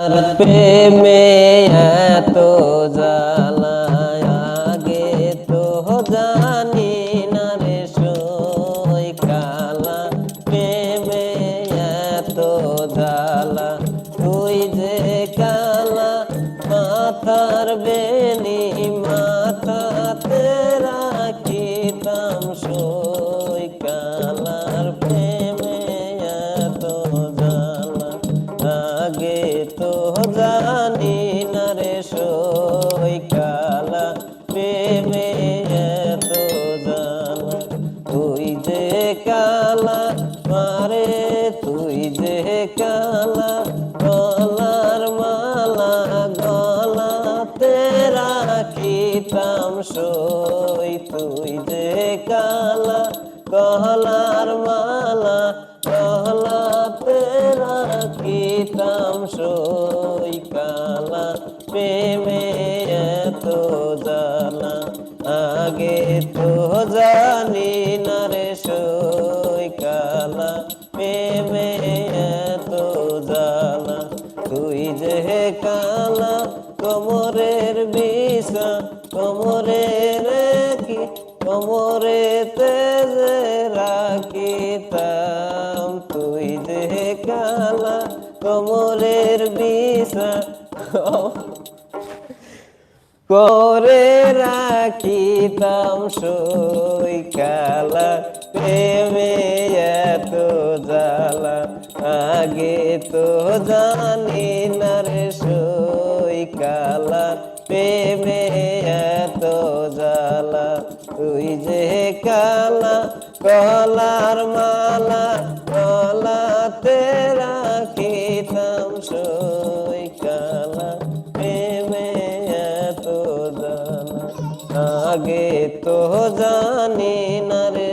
প্রেমে এত জ্বালা আগে তো জানি না রে সই কালা। প্রেমে এত জালা তুই যে কালা, মাথার বেনি মাথাতে জানি না সই কালা প্রেমে এত জ্বালা তুই যে কালা, মারে তুই যে কালা, গলার মালা, গলাতে রাখিতাম সই। তুই যে কালা, গলার মালা কালা প্রেমে এত জানা, আগে তো জানি না রে সই কালা। প্রেমে এত জানা, তুই যে কালা, কোমরের বিষা কোমরে রেখি কোমরে তেজে রাখিতাম, তুই যে কালা, কোমরের বিষা করে রাখিতাম সই কালা, প্রেমে এত জ্বালা। আগে তো জানি না রে সই কালা, প্রেমে এত জ্বালা। তুই যে কালা, কলার মালা আগে তো জানি না রে